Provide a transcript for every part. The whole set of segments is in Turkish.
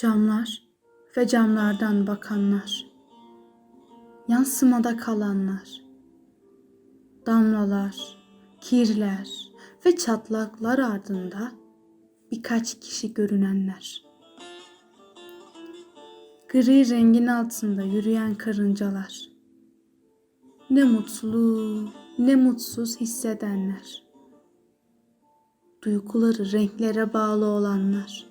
Camlar ve camlardan bakanlar, yansımada kalanlar, damlalar, kirler ve çatlaklar ardında birkaç kişi görünenler. Gri rengin altında yürüyen karıncalar. Ne mutlu, ne mutsuz hissedenler. Duyguları renklere bağlı olanlar.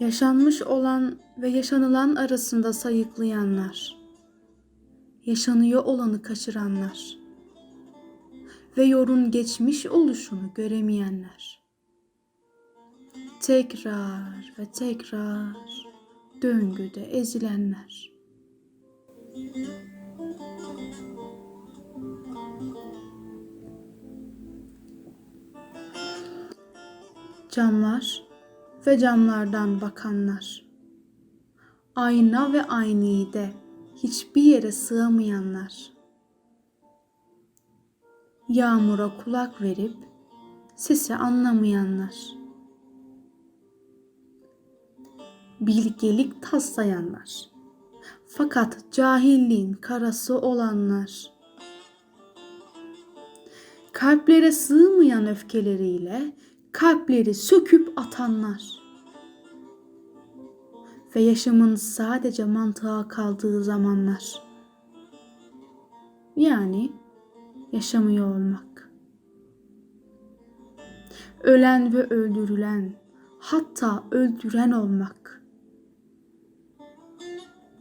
Yaşanmış olan ve yaşanılan arasında sayıklayanlar. Yaşanıyor olanı kaçıranlar. Ve yorun geçmiş oluşunu göremeyenler. Tekrar ve tekrar döngüde ezilenler. Camlar ve camlardan bakanlar. Ayna ve aynayı de hiçbir yere sığamayanlar. Yağmura kulak verip sesi anlamayanlar. Bilgelik taslayanlar. Fakat cahilliğin karası olanlar. Kalplere sığmayan öfkeleriyle kalpleri söküp atanlar ve yaşamın sadece mantığa kaldığı zamanlar. Yani yaşamıyor olmak. Ölen ve öldürülen, hatta öldüren olmak.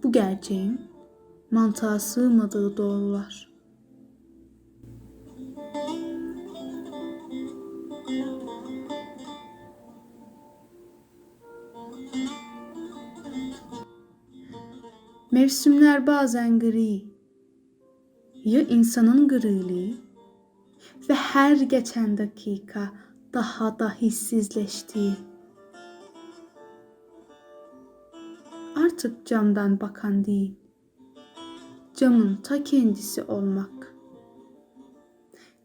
Bu gerçeğin mantığa sığmadığı doğrular. Mevsimler bazen gri, ya insanın griliği ve her geçen dakika daha da hissizleştiği. Artık camdan bakan değil, camın ta kendisi olmak.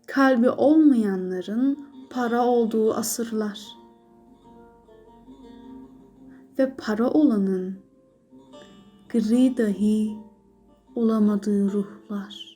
Kalbi olmayanların para olduğu asırlar ve para olanın gri dahi olamadığı ruhlar.